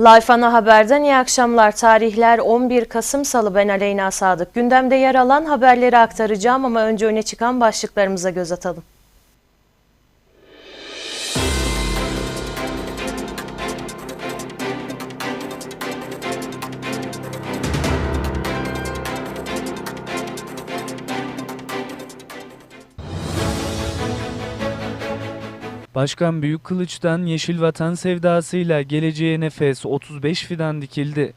Life Ana Haber'den iyi akşamlar. Tarihler 11 Kasım Salı ben Aleyna Sadık. Gündemde yer alan haberleri aktaracağım ama önce öne çıkan başlıklarımıza göz atalım. Başkan Büyük Kılıç'tan Yeşil Vatan sevdasıyla geleceğe nefes 35 fidan dikildi.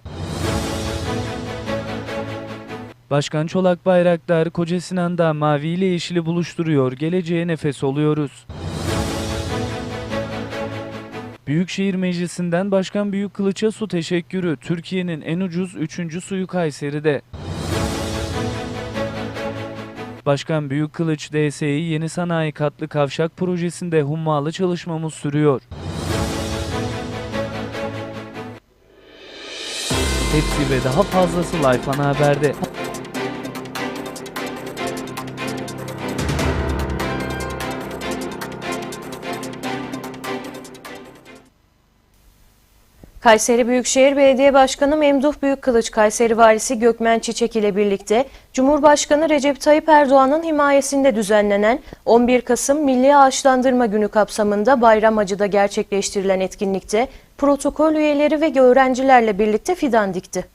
Başkan Çolak Bayraktar Koca Sinan'da mavi ile yeşili buluşturuyor, geleceğe nefes oluyoruz. Büyükşehir Meclisi'nden Başkan Büyük Kılıç'a su teşekkürü, Türkiye'nin en ucuz 3. suyu Kayseri'de. Başkan Büyük Kılıç DSİ Yeni Sanayi Katlı Kavşak projesinde hummalı çalışmamız sürüyor. Hepsi ve daha fazlası Life Ana Haber'de. Kayseri Büyükşehir Belediye Başkanı Memduh Büyükkılıç, Kayseri Valisi Gökmen Çiçek ile birlikte Cumhurbaşkanı Recep Tayyip Erdoğan'ın himayesinde düzenlenen 11 Kasım Milli Ağaçlandırma Günü kapsamında Bayramacı'da gerçekleştirilen etkinlikte protokol üyeleri ve öğrencilerle birlikte fidan dikti.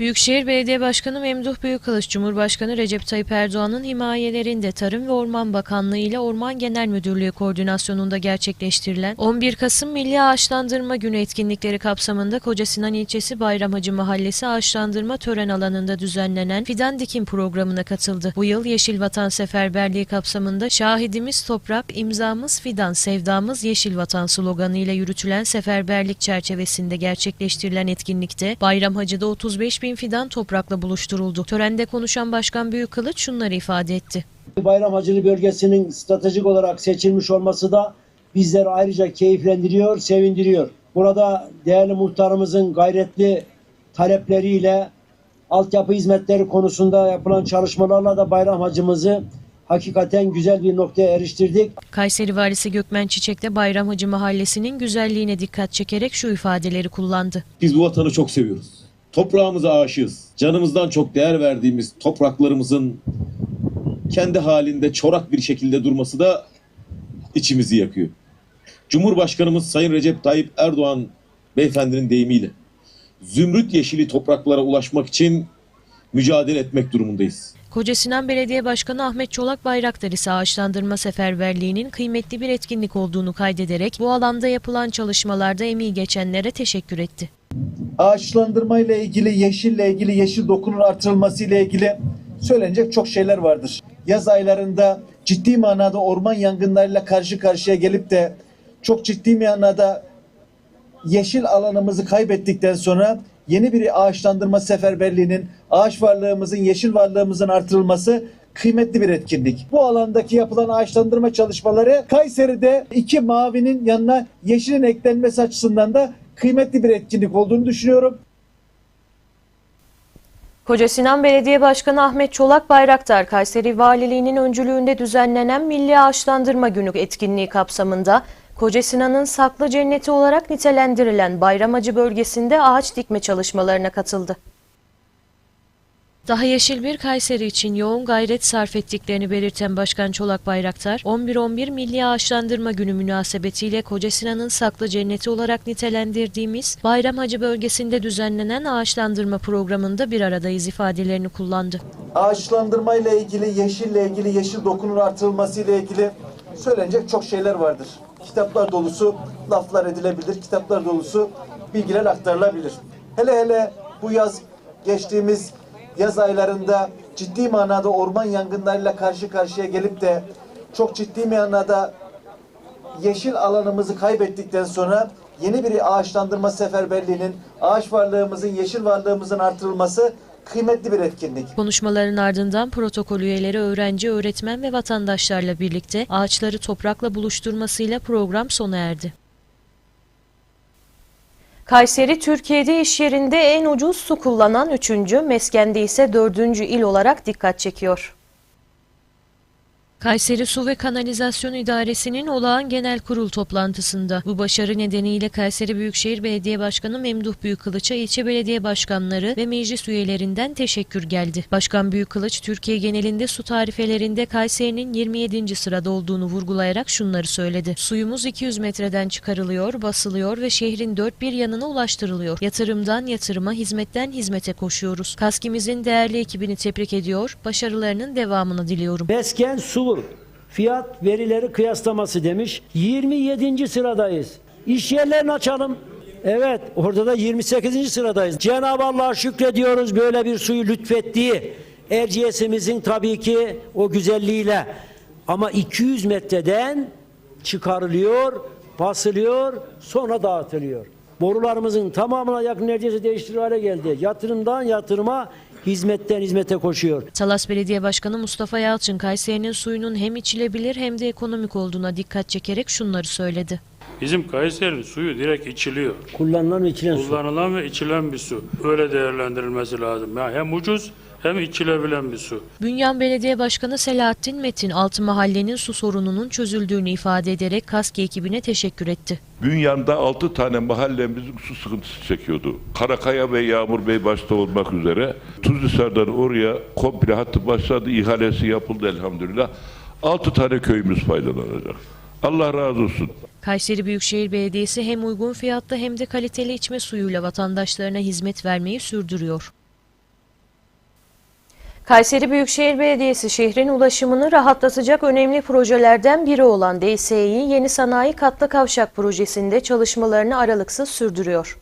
Büyükşehir Belediye Başkanı Memduh Büyükkılıç, Cumhurbaşkanı Recep Tayyip Erdoğan'ın himayelerinde Tarım ve Orman Bakanlığı ile Orman Genel Müdürlüğü koordinasyonunda gerçekleştirilen 11 Kasım Milli Ağaçlandırma Günü etkinlikleri kapsamında Kocasinan ilçesi Bayramhacı Mahallesi Ağaçlandırma Tören alanında düzenlenen fidan dikim programına katıldı. Bu yıl Yeşil Vatan Seferberliği kapsamında Şahidimiz Toprak, imzamız Fidan, Sevdamız Yeşil Vatan sloganı ile yürütülen seferberlik çerçevesinde gerçekleştirilen etkinlikte Bayramhacı'da 35 bin fidan toprakla buluşturuldu. Törende konuşan Başkan Büyükkılıç şunları ifade etti. Bayramhacılı bölgesinin stratejik olarak seçilmiş olması da bizleri ayrıca keyiflendiriyor, sevindiriyor. Burada değerli muhtarımızın gayretli talepleriyle altyapı hizmetleri konusunda yapılan çalışmalarla da Bayramhacımızı hakikaten güzel bir noktaya eriştirdik. Kayseri Valisi Gökmen Çiçek de Bayramhacı Mahallesi'nin güzelliğine dikkat çekerek şu ifadeleri kullandı. Biz bu vatanı çok seviyoruz. Toprağımıza aşığız. Canımızdan çok değer verdiğimiz topraklarımızın kendi halinde çorak bir şekilde durması da içimizi yakıyor. Cumhurbaşkanımız Sayın Recep Tayyip Erdoğan beyefendinin deyimiyle zümrüt yeşili topraklara ulaşmak için mücadele etmek durumundayız. Kocasinan Belediye Başkanı Ahmet Çolak Bayraktar ise ağaçlandırma seferberliğinin kıymetli bir etkinlik olduğunu kaydederek bu alanda yapılan çalışmalarda emeği geçenlere teşekkür etti. Ağaçlandırma ile ilgili, yeşille ilgili, yeşil dokunun artırılması ile ilgili söylenecek çok şeyler vardır. Yaz aylarında ciddi manada orman yangınlarıyla karşı karşıya gelip de çok ciddi manada yeşil alanımızı kaybettikten sonra yeni bir ağaçlandırma seferberliğinin, ağaç varlığımızın, yeşil varlığımızın artırılması kıymetli bir etkinlik. Bu alandaki yapılan ağaçlandırma çalışmaları Kayseri'de iki mavinin yanına yeşilin eklenmesi açısından da kıymetli bir etkinlik olduğunu düşünüyorum. Kocasinan Belediye Başkanı Ahmet Çolak Bayraktar, Kayseri Valiliğinin öncülüğünde düzenlenen Milli Ağaçlandırma Günü etkinliği kapsamında Kocasinan'ın saklı cenneti olarak nitelendirilen Bayramacı bölgesinde ağaç dikme çalışmalarına katıldı. Daha yeşil bir Kayseri için yoğun gayret sarf ettiklerini belirten Başkan Çolak Bayraktar, 11-11 Milli Ağaçlandırma Günü münasebetiyle Kocasinan'ın saklı cenneti olarak nitelendirdiğimiz Bayramhacı bölgesinde düzenlenen ağaçlandırma programında bir aradayız ifadelerini kullandı. Ağaçlandırma ile ilgili, yeşille ilgili, yeşil dokunun artırılması ile ilgili söylenecek çok şeyler vardır. Kitaplar dolusu laflar edilebilir, kitaplar dolusu bilgiler aktarılabilir. Hele hele bu yaz geçtiğimiz yaz aylarında ciddi manada orman yangınlarıyla karşı karşıya gelip de çok ciddi manada yeşil alanımızı kaybettikten sonra yeni bir ağaçlandırma seferberliğinin, ağaç varlığımızın, yeşil varlığımızın artırılması kıymetli bir etkinlik. Konuşmaların ardından protokol üyeleri öğrenci, öğretmen ve vatandaşlarla birlikte ağaçları toprakla buluşturmasıyla program sona erdi. Kayseri, Türkiye'de iş yerinde en ucuz su kullanan 3. meskende ise 4. il olarak dikkat çekiyor. Kayseri Su ve Kanalizasyon İdaresi'nin olağan genel kurul toplantısında bu başarı nedeniyle Kayseri Büyükşehir Belediye Başkanı Memduh Büyükkılıç'a ilçe belediye başkanları ve meclis üyelerinden teşekkür geldi. Başkan Büyükkılıç, Türkiye genelinde su tarifelerinde Kayseri'nin 27. sırada olduğunu vurgulayarak şunları söyledi. Suyumuz 200 metreden çıkarılıyor, basılıyor ve şehrin dört bir yanına ulaştırılıyor. Yatırımdan yatırıma, hizmetten hizmete koşuyoruz. Kaskimizin değerli ekibini tebrik ediyor, başarılarının devamını diliyorum. Mesken su fiyat verileri kıyaslaması demiş. 27. sıradayız. İş yerlerini açalım. Evet orada da 28. sıradayız. Cenab-ı Allah'a şükrediyoruz böyle bir suyu lütfettiği. Erciyes'imizin tabii ki o güzelliğiyle ama 200 metreden çıkarılıyor, basılıyor, sonra dağıtılıyor. Borularımızın tamamına yakın neredeyse değiştirir hale geldi. Yatırımdan yatırıma, hizmetten hizmete koşuyor. Talas Belediye Başkanı Mustafa Yalçın, Kayseri'nin suyunun hem içilebilir hem de ekonomik olduğuna dikkat çekerek şunları söyledi. Bizim Kayseri'nin suyu direkt içiliyor. Kullanılan ve içilen su. Kullanılan ve içilen bir su. Öyle değerlendirilmesi lazım. Yani hem ucuz hem içilebilen bir su. Bünyan Belediye Başkanı Selahattin Metin, Altı Mahallenin su sorununun çözüldüğünü ifade ederek KASKİ ekibine teşekkür etti. Bünyan'da 6 tane mahallemizin su sıkıntısı çekiyordu. Karakaya ve Yağmur Bey başta olmak üzere Tuzlisar'dan oraya komple hattı başladı, ihalesi yapıldı elhamdülillah. 6 tane köyümüz faydalanacak. Allah razı olsun. Kayseri Büyükşehir Belediyesi hem uygun fiyatta hem de kaliteli içme suyuyla vatandaşlarına hizmet vermeyi sürdürüyor. Kayseri Büyükşehir Belediyesi şehrin ulaşımını rahatlatacak önemli projelerden biri olan DSE'yi Yeni Sanayi Katlı Kavşak projesinde çalışmalarını aralıksız sürdürüyor.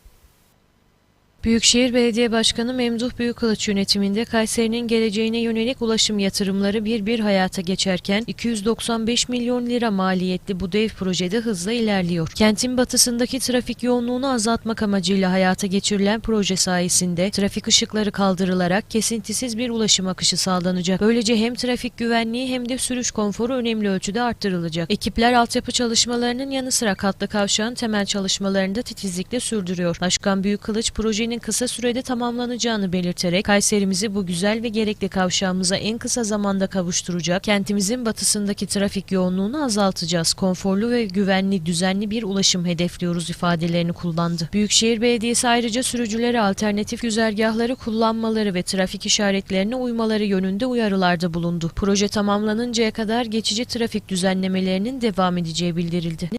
Büyükşehir Belediye Başkanı Memduh Büyükkılıç yönetiminde Kayseri'nin geleceğine yönelik ulaşım yatırımları bir bir hayata geçerken 295 milyon lira maliyetli bu dev projede hızla ilerliyor. Kentin batısındaki trafik yoğunluğunu azaltmak amacıyla hayata geçirilen proje sayesinde trafik ışıkları kaldırılarak kesintisiz bir ulaşım akışı sağlanacak. Böylece hem trafik güvenliği hem de sürüş konforu önemli ölçüde arttırılacak. Ekipler altyapı çalışmalarının yanı sıra katlı kavşağın temel çalışmalarını da titizlikle sürdürüyor. Başkan Büyükkılıç projenin kısa sürede tamamlanacağını belirterek Kayserimizi bu güzel ve gerekli kavşağımıza en kısa zamanda kavuşturacak, kentimizin batısındaki trafik yoğunluğunu azaltacağız, konforlu ve güvenli, düzenli bir ulaşım hedefliyoruz ifadelerini kullandı. Büyükşehir Belediyesi ayrıca sürücülere alternatif güzergahları kullanmaları ve trafik işaretlerine uymaları yönünde uyarılarda bulundu. Proje tamamlanıncaya kadar geçici trafik düzenlemelerinin devam edeceği bildirildi.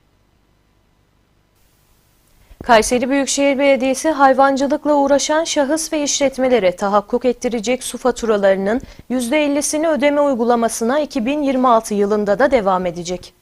Kayseri Büyükşehir Belediyesi hayvancılıkla uğraşan şahıs ve işletmelere tahakkuk ettirecek su faturalarının %50'sini ödeme uygulamasına 2026 yılında da devam edecek.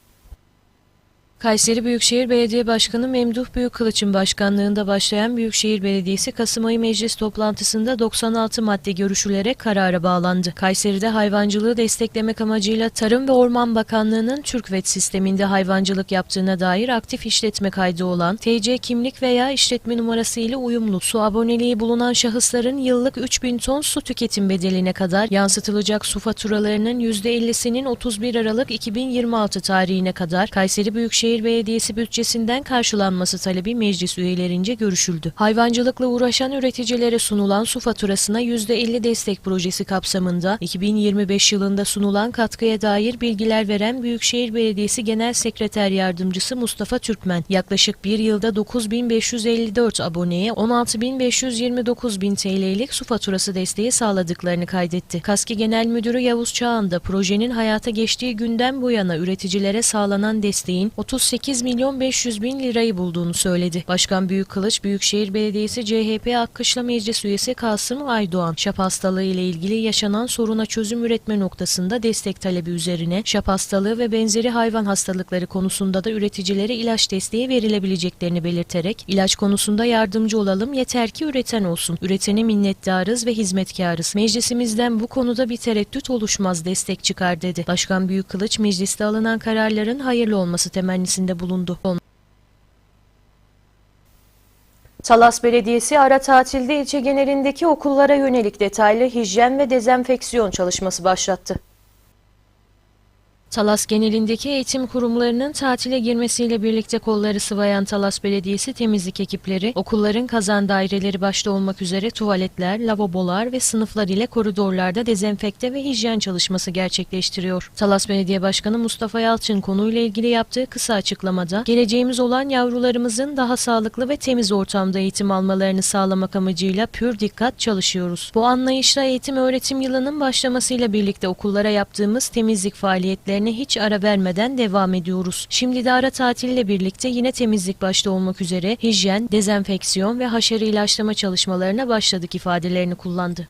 Kayseri Büyükşehir Belediye Başkanı Memduh Büyükkılıç'ın başkanlığında başlayan Büyükşehir Belediyesi Kasım ayı meclis toplantısında 96 madde görüşülerek karara bağlandı. Kayseri'de hayvancılığı desteklemek amacıyla Tarım ve Orman Bakanlığı'nın TÜRKVET sisteminde hayvancılık yaptığına dair aktif işletme kaydı olan TC kimlik veya işletme numarası ile uyumlu su aboneliği bulunan şahısların yıllık 3000 ton su tüketim bedeline kadar yansıtılacak su faturalarının %50'sinin 31 Aralık 2026 tarihine kadar Kayseri Büyükşehir Belediyesi bütçesinden karşılanması talebi meclis üyelerince görüşüldü. Hayvancılıkla uğraşan üreticilere sunulan su faturasına %50 destek projesi kapsamında 2025 yılında sunulan katkıya dair bilgiler veren Büyükşehir Belediyesi Genel Sekreter Yardımcısı Mustafa Türkmen, yaklaşık bir yılda 9554 aboneye 16529 bin TL'lik su faturası desteği sağladıklarını kaydetti. Kaski Genel Müdürü Yavuz Çağan da projenin hayata geçtiği günden bu yana üreticilere sağlanan desteğin 38 milyon 500 bin lirayı bulduğunu söyledi. Başkan Büyükkılıç, Büyükşehir Belediyesi CHP Akkışla Meclis Üyesi Kasım Aydoğan, şap hastalığı ile ilgili yaşanan soruna çözüm üretme noktasında destek talebi üzerine şap hastalığı ve benzeri hayvan hastalıkları konusunda da üreticilere ilaç desteği verilebileceklerini belirterek ilaç konusunda yardımcı olalım yeter ki üreten olsun. Üretene minnettarız ve hizmetkarız. Meclisimizden bu konuda bir tereddüt oluşmaz destek çıkar dedi. Başkan Büyükkılıç mecliste alınan kararların hayırlı olması temennisinde bulundu. Talas Belediyesi ara tatilde ilçe genelindeki okullara yönelik detaylı hijyen ve dezenfeksiyon çalışması başlattı. Talas genelindeki eğitim kurumlarının tatile girmesiyle birlikte kolları sıvayan Talas Belediyesi temizlik ekipleri, okulların kazan daireleri başta olmak üzere tuvaletler, lavabolar ve sınıflar ile koridorlarda dezenfekte ve hijyen çalışması gerçekleştiriyor. Talas Belediye Başkanı Mustafa Yalçın konuyla ilgili yaptığı kısa açıklamada, geleceğimiz olan yavrularımızın daha sağlıklı ve temiz ortamda eğitim almalarını sağlamak amacıyla pür dikkat çalışıyoruz. Bu anlayışla eğitim öğretim yılının başlamasıyla birlikte okullara yaptığımız temizlik faaliyetlerine hiç ara vermeden devam ediyoruz. Şimdi de ara tatille birlikte yine temizlik başta olmak üzere hijyen, dezenfeksiyon ve haşere ilaçlama çalışmalarına başladık ifadelerini kullandı.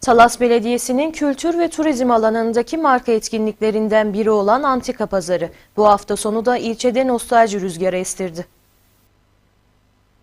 Talas Belediyesi'nin kültür ve turizm alanındaki marka etkinliklerinden biri olan Antika Pazarı bu hafta sonu da ilçede nostalji rüzgarı estirdi.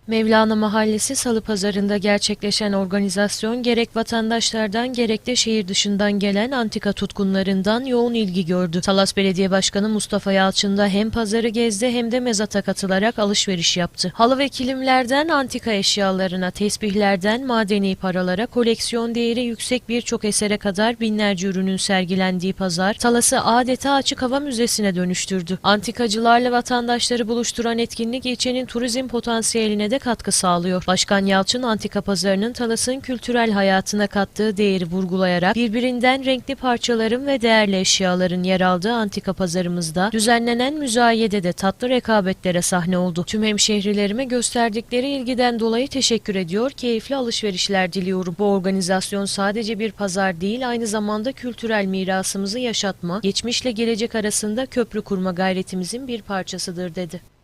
Mevlana Mahallesi Salı Pazarı'nda gerçekleşen organizasyon gerek vatandaşlardan gerek de şehir dışından gelen antika tutkunlarından yoğun ilgi gördü. Talas Belediye Başkanı Mustafa Yalçın da hem pazarı gezdi hem de mezata katılarak alışveriş yaptı. Halı ve kilimlerden antika eşyalarına, tesbihlerden madeni paralara, koleksiyon değeri yüksek birçok esere kadar binlerce ürünün sergilendiği pazar, Talas'ı adeta açık hava müzesine dönüştürdü. Antikacılarla vatandaşları buluşturan etkinlik ilçenin turizm potansiyeline de katkı sağlıyor. Başkan Yalçın antika pazarının Talas'ın kültürel hayatına kattığı değeri vurgulayarak birbirinden renkli parçaların ve değerli eşyaların yer aldığı antika pazarımızda düzenlenen müzayede de tatlı rekabetlere sahne oldu. Tüm hemşehrilerime gösterdikleri ilgiden dolayı teşekkür ediyor, keyifli alışverişler diliyorum. Bu organizasyon sadece bir pazar değil, aynı zamanda kültürel mirasımızı yaşatma, geçmişle gelecek arasında köprü kurma gayretimizin bir parçasıdır dedi.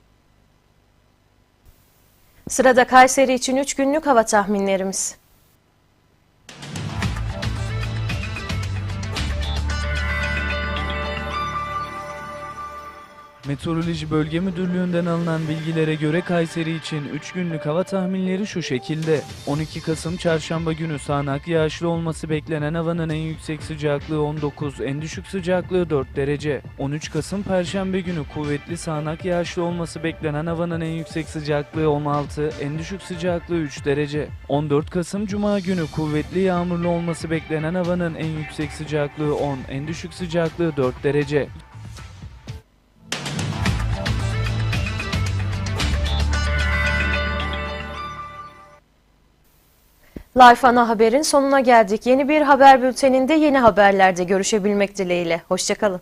Sırada Kayseri için 3 günlük hava tahminlerimiz. Meteoroloji Bölge Müdürlüğü'nden alınan bilgilere göre Kayseri için 3 günlük hava tahminleri şu şekilde. 12 Kasım Çarşamba günü sağanak yağışlı olması beklenen havanın en yüksek sıcaklığı 19, en düşük sıcaklığı 4 derece. 13 Kasım Perşembe günü kuvvetli sağanak yağışlı olması beklenen havanın en yüksek sıcaklığı 16, en düşük sıcaklığı 3 derece. 14 Kasım Cuma günü kuvvetli yağmurlu olması beklenen havanın en yüksek sıcaklığı 10, en düşük sıcaklığı 4 derece. Life Ana Haber'in sonuna geldik. Yeni bir haber bülteninde yeni haberlerde görüşebilmek dileğiyle. Hoşçakalın.